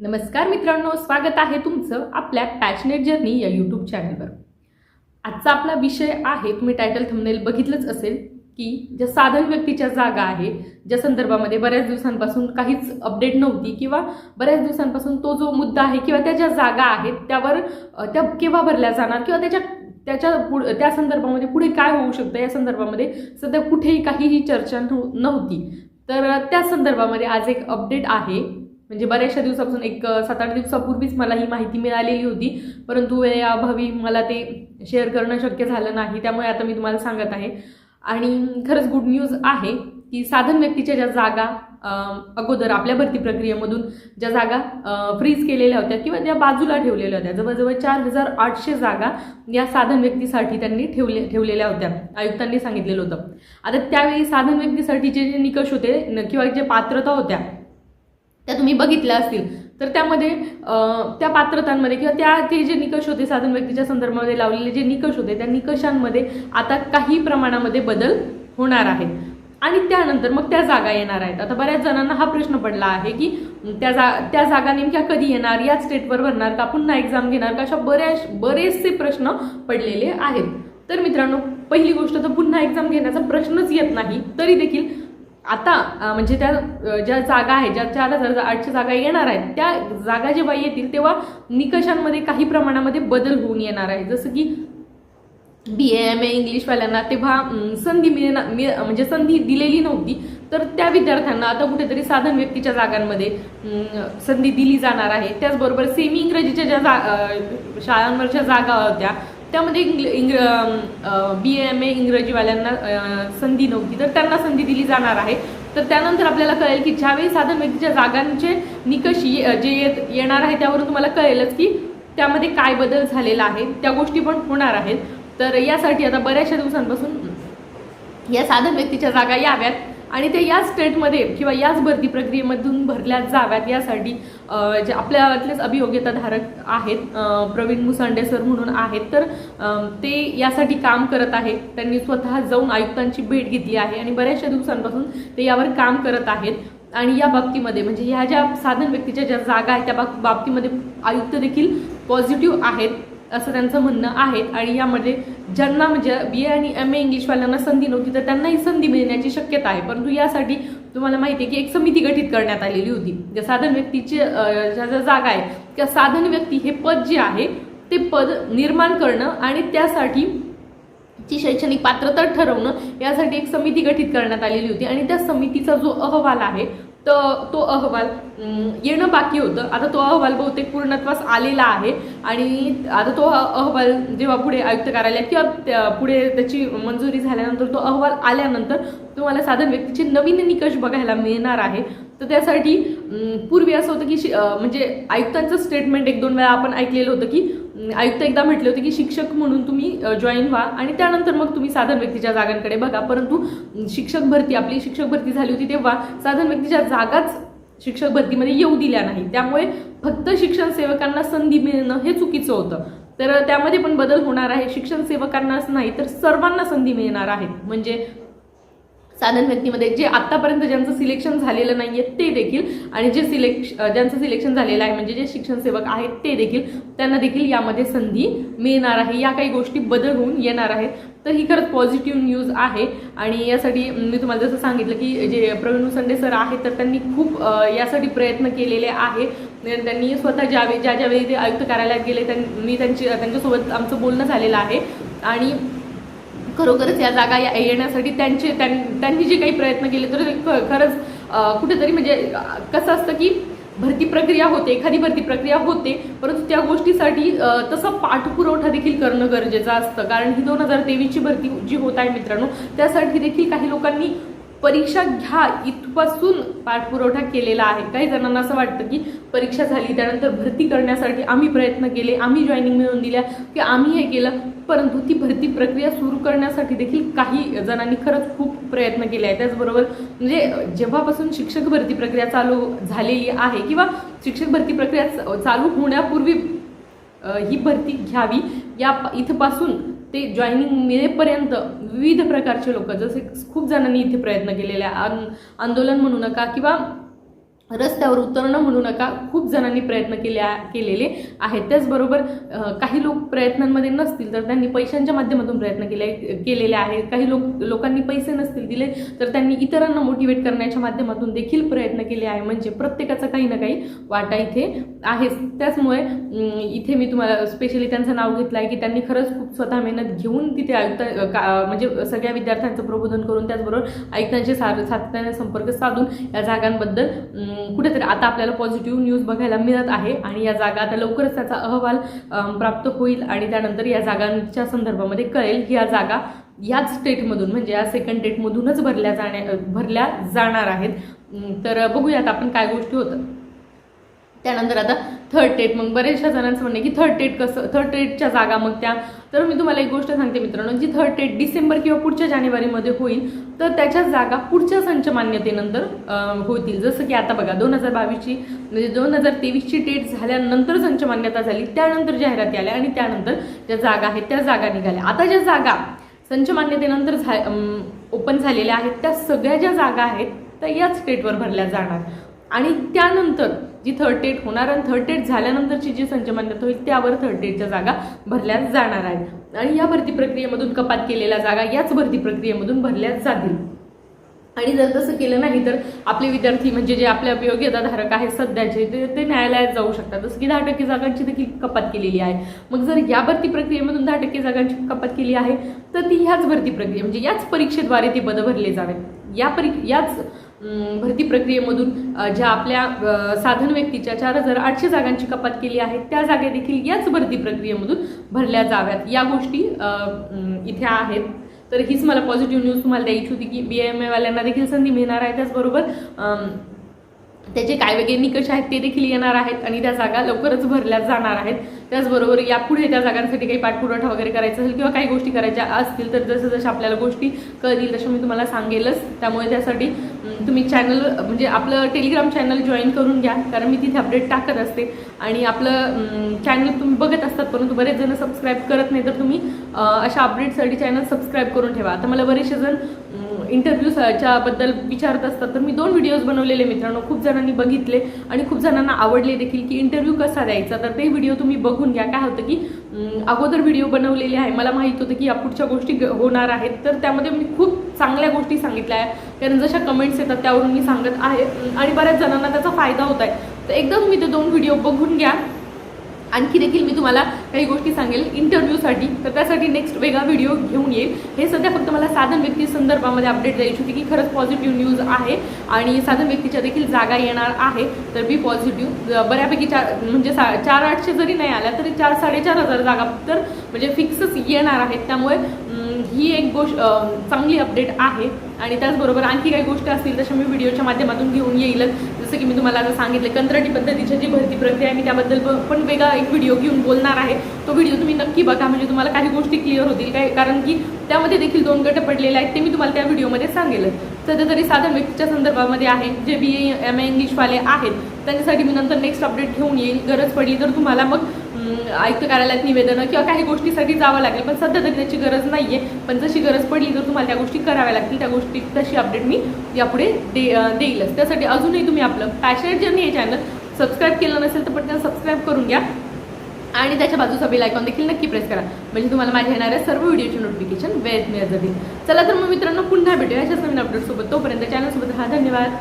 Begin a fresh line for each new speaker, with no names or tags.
नमस्कार मित्रांनो स्वागत आहे तुमचं आपल्या पॅशनेट जर्नी या यूट्यूब चॅनलवर आजचा आपला विषय आहे तुम्ही टायटल थंबनेल बघितलंच असेल की ज्या साधन व्यक्तीच्या जागा आहे ज्या संदर्भामध्ये बऱ्याच दिवसांपासून काहीच अपडेट नव्हती किंवा बऱ्याच दिवसांपासून तो जो मुद्दा आहे किंवा त्या ज्या जागा आहेत त्यावर त्या केव्हा भरल्या जाणार किंवा त्याच्या त्याच्या पुढ त्या संदर्भामध्ये पुढे काय होऊ शकतं या संदर्भामध्ये सध्या कुठेही काहीही चर्चा नव्ह- नव्हती. तर त्या संदर्भामध्ये आज एक अपडेट आहे. म्हणजे बऱ्याचशा दिवसापासून एक सात आठ दिवसापूर्वीच मला ही माहिती मिळालेली होती. परंतु वेळेअभावी मला ते शेअर करणं शक्य झालं नाही त्यामुळे आता मी तुम्हाला सांगत आहे. आणि खरंच गुड न्यूज आहे की साधन व्यक्तीच्या ज्या जागा अगोदर आपल्या भरती प्रक्रियेमधून ज्या जागा फ्रीज केलेल्या होत्या किंवा त्या बाजूला ठेवलेल्या होत्या जवळजवळ चार हजार आठशे जागा या साधन व्यक्तीसाठी त्यांनी ठेवले ठेवलेल्या होत्या आयुक्तांनी सांगितलेलं होतं. आता त्यावेळी साधन व्यक्तीसाठीचे जे निकष होते न- किंवा जे पात्रता होत्या त्या तुम्ही बघितल्या असतील. तर त्यामध्ये त्या पात्रतांमध्ये किंवा त्या ते जे निकष होते साधन व्यक्तीच्या संदर्भामध्ये लावलेले जे निकष होते त्या निकषांमध्ये आता काही प्रमाणामध्ये बदल होणार आहेत. आणि त्यानंतर मग त्या जागा येणार आहेत. आता बऱ्याच जणांना हा प्रश्न पडला आहे की त्या जा त्या जागा नेमक्या कधी येणार याच स्टेटवर भरणार का पुन्हा एक्झाम घेणार का अशा बऱ्याच बरेचसे प्रश्न पडलेले आहेत. तर मित्रांनो पहिली गोष्ट तर पुन्हा एक्झाम घेण्याचा प्रश्नच येत नाही तरी देखील आता म्हणजे त्या ज्या जागा आहेत ज्या चार हजार आठशे जागा येणार आहेत त्या जागा जेव्हा येतील तेव्हा निकषांमध्ये काही प्रमाणामध्ये बदल होऊन येणार आहे. जसं की बी एम ए इंग्लिशवाल्यांना तेव्हा संधी मिळणार मि म्हणजे संधी दिलेली नव्हती तर त्या विद्यार्थ्यांना आता कुठेतरी साधन व्यक्तीच्या जागांमध्ये संधी दिली जाणार आहे. त्याचबरोबर सेमी इंग्रजीच्या ज्या जा शाळांवरच्या जागा होत्या त्यामध्ये इंग्ल इंग्र बी एम ए इंग्रजीवाल्यांना संधी नव्हती. तर त्यांना संधी दिली जाणार आहे. तर त्यानंतर आपल्याला कळेल की ज्यावेळी साधन व्यक्तीच्या जागांचे निकष ये- जे येत येणार आहे त्यावरून तुम्हाला कळेलच की त्यामध्ये काय बदल झालेला आहे. त्या गोष्टी पण होणार आहेत. तर यासाठी आता बऱ्याचशा दिवसांपासून या साधन व्यक्तीच्या जागा याव्यात. आणि ते याच स्टेटमध्ये किंवा याच भरती प्रक्रियेमधून भरल्या जाव्यात यासाठी जे आपल्यातलेच अभियोग्यताधारक आहेत प्रवीण मुसांडे सर म्हणून आहेत तर ते यासाठी काम करत आहेत. त्यांनी स्वतः जाऊन आयुक्तांची भेट घेतली आहे आणि बऱ्याचशा दिवसांपासून ते यावर काम करत आहेत. आणि या बाबतीमध्ये म्हणजे ह्या ज्या साधन व्यक्तीच्या ज्या जागा आहेत त्या बाब- बाबतीमध्ये आयुक्त देखील पॉझिटिव्ह आहेत असं त्यांचं म्हणणं आहे. आणि यामध्ये ज्यांना म्हणजे बी ए आणि एम ए इंग्लिशवाल्यांना संधी नव्हती तर त्यांनाही संधी मिळण्याची शक्यता आहे. परंतु यासाठी तुम्हाला माहिती आहे की एक समिती गठीत करण्यात आलेली होती. ज्या साधन व्यक्तीची ज्या ज्या जागा आहे त्या साधन व्यक्ती हे पद जे आहे ते पद निर्माण करणं आणि त्यासाठी ची शैक्षणिक पात्रता ठरवणं यासाठी एक समिती गठीत करण्यात आलेली होती. आणि त्या समितीचा जो अहवाल आहे तर तो अहवाल येणं बाकी होतं. आता तो अहवाल बहुतेक पूर्णत्वास आलेला आहे. आणि आता तो अहवाल जेव्हा पुढे आयुक्त कार्यालयात किंवा त्या- पुढे त्याची मंजुरी झाल्यानंतर तो अहवाल आल्यानंतर तुम्हाला साधन व्यक्तीचे नवीन निकष बघायला मिळणार आहे. तर त्यासाठी पूर्वी असं होतं की म्हणजे आयुक्तांचं स्टेटमेंट एक दोन वेळा आपण ऐकलेलं होतं की आयुक्त एकदा म्हटले होते की शिक्षक म्हणून तुम्ही जॉईन व्हा आणि त्यानंतर मग तुम्ही साधन व्यक्तीच्या जागांकडे बघा. परंतु शिक्षक भरती आपली शिक्षक भरती झाली होती तेव्हा साधन व्यक्तीच्या जागाच शिक्षक भरतीमध्ये येऊ दिल्या नाही त्यामुळे फक्त शिक्षण सेवकांना संधी मिळणं हे चुकीचं होतं. तर त्यामध्ये पण बदल होणार आहे. शिक्षण सेवकांनाच नाही तर सर्वांना संधी मिळणार आहेत म्हणजे साधन व्यक्तीमध्ये जे आत्तापर्यंत ज्यांचं सिलेक्शन झालेलं नाही आहे ते देखील आणि जे सिलेक्श ज्यांचं सिलेक्शन झालेलं आहे म्हणजे जे शिक्षण सेवक आहेत ते देखील त्यांना देखील यामध्ये संधी मिळणार आहे. या काही गोष्टी बदल होऊन येणार आहेत. तर ही खरंच पॉझिटिव्ह न्यूज आहे. आणि यासाठी मी तुम्हाला जसं सांगितलं की जे प्रवीण मुसंडे सर आहेत तर त्यांनी खूप यासाठी प्रयत्न केलेले आहे. त्यांनी स्वतः ज्यावेळी ज्या ज्यावेळी ते आयुक्त कार्यालयात गेले त्यांनी त्यांची त्यांच्यासोबत आमचं बोलणं झालेलं आहे. आणि खरोखरच या जागा या- येण्यासाठी त्यांचे त्यां- त्यांनी जे काही प्रयत्न केले तर ते ख- खरंच कुठेतरी म्हणजे कसं असतं की भरती प्रक्रिया होते एखादी भरती प्रक्रिया होते परंतु त्या गोष्टीसाठी तसा पाठपुरवठा देखील करणं गरजेचं असतं. कारण ही दोन हजार तेवीसची भरती जी होत आहे मित्रांनो त्यासाठी देखील काही लोकांनी परीक्षा घ्या इथपासून पाठपुरवठा केलेला आहे. काही जणांना असं वाटतं की परीक्षा झाली त्यानंतर भरती करण्यासाठी आम्ही प्रयत्न केले आम्ही जॉईनिंग मिळवून दिल्या की आम्ही हे केलं. परंतु ती भरती प्रक्रिया सुरू करण्यासाठी देखील काही जणांनी खरंच खूप प्रयत्न केले आहे त्याचबरोबर म्हणजे जेव्हापासून शिक्षक भरती प्रक्रिया चालू झालेली आहे किंवा शिक्षक भरती प्रक्रिया चालू होण्यापूर्वी ही भरती घ्यावी या इथपासून ते जॉईनिंग मिळेपर्यंत विविध प्रकारचे लोक जसे खूप जणांनी इथे प्रयत्न केलेले आहे. आंदोलन म्हणू नका किंवा रस्त्यावर उतरणं म्हणू नका. खूप जणांनी प्रयत्न केले केलेले आहेत. त्याचबरोबर काही लोक प्रयत्नांमध्ये नसतील तर त्यांनी पैशांच्या माध्यमातून प्रयत्न केले केलेले आहेत. काही लोक लोकांनी पैसे नसतील दिले तर त्यांनी इतरांना मोटिवेट करण्याच्या माध्यमातून देखील प्रयत्न केले आहे. म्हणजे प्रत्येकाचा काही ना काही वाटा इथे आहेच. त्याचमुळे इथे मी तुम्हाला स्पेशली त्यांचं नाव घेतलं आहे की त्यांनी खरंच खूप स्वतः मेहनत घेऊन तिथे आयुक्त का- म्हणजे सगळ्या विद्यार्थ्यांचं प्रबोधन करून त्याचबरोबर आयुक्तांशी सार सातत्याने संपर्क साधून या जागांबद्दल कुठेतरी आता आपल्याला पॉझिटिव्ह न्यूज बघायला मिळत आहे आणि या जागा आता लवकरच त्याचा अहवाल प्राप्त होईल आणि त्यानंतर या जागांच्या संदर्भामध्ये कळेल की या जागा याच स्टेटमधून म्हणजे या सेकंड डेटमधूनच भरल्या जाण्या भरल्या जाणार आहेत. तर बघूयात आपण काय गोष्टी होतात. त्यानंतर आता थर्ड टेट मग बऱ्याचशा जणांचं म्हणणं आहे की थर्ड टेट कसं थर्ड टेटच्या जागा मग त्या. तर मी तुम्हाला एक गोष्ट सांगते मित्रांनो जी थर्ड टेट डिसेंबर किंवा पुढच्या जानेवारीमध्ये होईल तर त्याच्या जागा पुढच्या संच मान्यतेनंतर होतील. जसं की आता बघा दोन हजार बावीसची म्हणजे दोन हजार तेवीसची टेट झाल्यानंतर संच मान्यता झाली त्यानंतर जाहिराती आल्या आणि त्यानंतर ज्या जागा आहेत त्या जागा निघाल्या. आता ज्या जागा संच मान्यतेनंतर झा ओपन झालेल्या आहेत त्या सगळ्या ज्या जागा आहेत त्या याच स्टेटवर भरल्या जाणार. आणि त्यानंतर जी थर्ड टेट होणार आणि थर्ड टेट झाल्यानंतरची जी संच मान्यता होईल त्यावर थर्ड टेटच्या जागा भरल्या जाणार आहेत. आणि या भरती प्रक्रियेमधून कपात केलेल्या जागा याच भरती प्रक्रियेमधून भरल्या जातील. आणि जर तसं केलं नाही तर आपले विद्यार्थी म्हणजे जे आपल्या अभियोग्यताधारक आहेत सध्याचे ते ते न्यायालयात जाऊ शकतात. जसं की दहा टक्के जागांची देखील कपात केलेली आहे. मग जर या भरती प्रक्रियेमधून दहा टक्के जागांची कपात केली आहे तर ती ह्याच भरती प्रक्रिया म्हणजे याच परीक्षेद्वारे ते पद भरले जावेत. या परी याच भरती प्रक्रियेमधून ज्या आपल्या साधन व्यक्तीच्या चार हजार आठशे जागांची कपात केली आहे त्या जागा देखील याच भरती प्रक्रियेमधून भरल्या जाव्यात. या गोष्टी इथे आहेत. तर हीच मला पॉझिटिव्ह न्यूज तुम्हाला द्यायची होती की बी एम एवाल्यांना देखील संधी मिळणार आहे त्याचबरोबर त्याचे काय वेगळे निकष आहेत ते देखील येणार आहेत आणि त्या जागा लवकरच भरल्या जाणार आहेत. त्याचबरोबर यापुढे त्या जागांसाठी काही पाठपुरवठा वगैरे करायचा असेल किंवा काही गोष्टी करायच्या असतील तर जसं जसं आपल्याला गोष्टी कळतील तशा मी तुम्हाला सांगेलच. त्यामुळे त्यासाठी तुम्ही चॅनल म्हणजे आपलं टेलिग्राम चॅनल जॉईन करून घ्या कारण मी तिथे अपडेट टाकत असते. आणि आपलं चॅनल तुम्ही बघत असतात परंतु बरेच जण सबस्क्राईब करत नाही तर तुम्ही अशा अपडेटसाठी चॅनल सबस्क्राईब करून ठेवा. आता मला बरेचसे जण इंटरव्ह्यूच्या बद्दल विचारत असतात तर मी दोन व्हिडिओज बनवलेले मित्रांनो खूप जणांनी बघितले आणि खूप जणांना आवडले देखील की इंटरव्ह्यू कसा द्यायचा तर ते व्हिडिओ तुम्ही बघून घ्या. काय होतं की अगोदर व्हिडिओ बनवलेले आहे. मला माहीत होतं की या पुढच्या गोष्टी ग- होणार आहेत तर त्यामध्ये मी खूप चांगल्या गोष्टी सांगितल्या आहेत कारण जशा कमेंट्स येतात त्यावरून मी सांगत आहे. आणि बऱ्याच जणांना त्याचा फायदा होत आहे. तर एकदा तुम्ही ते दोन व्हिडिओ बघून घ्या. आणखी देखील मी तुम्हाला काही गोष्टी सांगेल इंटरव्ह्यूसाठी तर त्यासाठी नेक्स्ट वेगळा व्हिडिओ घेऊन येईल. हे सध्या फक्त मला साधन व्यक्ती संदर्भामध्ये अपडेट द्यायची होती की खरंच पॉझिटिव्ह न्यूज आहे. आणि साधन व्यक्तीच्या देखील जागा येणार आहे. तर बी पॉझिटिव्ह बऱ्यापैकी चार म्हणजे सा चार आठशे जरी नाही आल्या तरी चार साडेचार हजार जागा तर म्हणजे फिक्सच येणार आहेत. त्यामुळे ही एक गोष्ट चांगली अपडेट आहे. आणि त्याचबरोबर आणखी काही गोष्टी असतील तशा मी व्हिडिओच्या माध्यमातून घेऊन येईलच जसं की मी तुम्हाला आता सांगितलं कंत्राटी पद्धतीची जी भरती प्रक्रिया आहे मी त्याबद्दल पण वेगळा एक व्हिडिओ घेऊन बोलणार आहे. तो व्हिडिओ तुम्ही नक्की बघा म्हणजे तुम्हाला काही गोष्टी क्लिअर होतील. काय कारण की त्यामध्ये देखील दोन गट पडलेले आहेत ते मी तुम्हाला त्या व्हिडिओमध्ये सांगेलच. सध्या तरी साधन व्यक्तीच्या संदर्भामध्ये आहे जे बी ए एम ए इंग्लिशवाले आहेत. त्यांच्यासाठी मी नंतर नेक्स्ट अपडेट घेऊन येईल. गरज पडली तर तुम्हाला मग आयुक्त कार्यालयात निवेदनं किंवा काही गोष्टीसाठी जावं लागेल. पण सध्या तरी त्याची गरज नाही आहे पण जशी गरज पडली तर तुम्हाला त्या गोष्टी कराव्या लागतील. त्या गोष्टी तशी अपडेट मी यापुढे दे देईलच. त्यासाठी अजूनही तुम्ही आपलं पॅशनेट जर्नी हे चॅनल सबस्क्राईब केलं नसेल तर पटकन सबस्क्राईब करून घ्या. आणि त्याच्या बाजूचा बेल आयकॉन देखील नक्की प्रेस करा. म्हणजे तुम्हाला माझ्या येणाऱ्या सर्व व्हिडिओचे नोटिफिकेशन वेळेत मिळत जातील. चला तर मग मित्रांनो पुन्हा भेटूया अशाच नवीन अपडेटसोबत तोपर्यंत चॅनलसोबत हा धन्यवाद.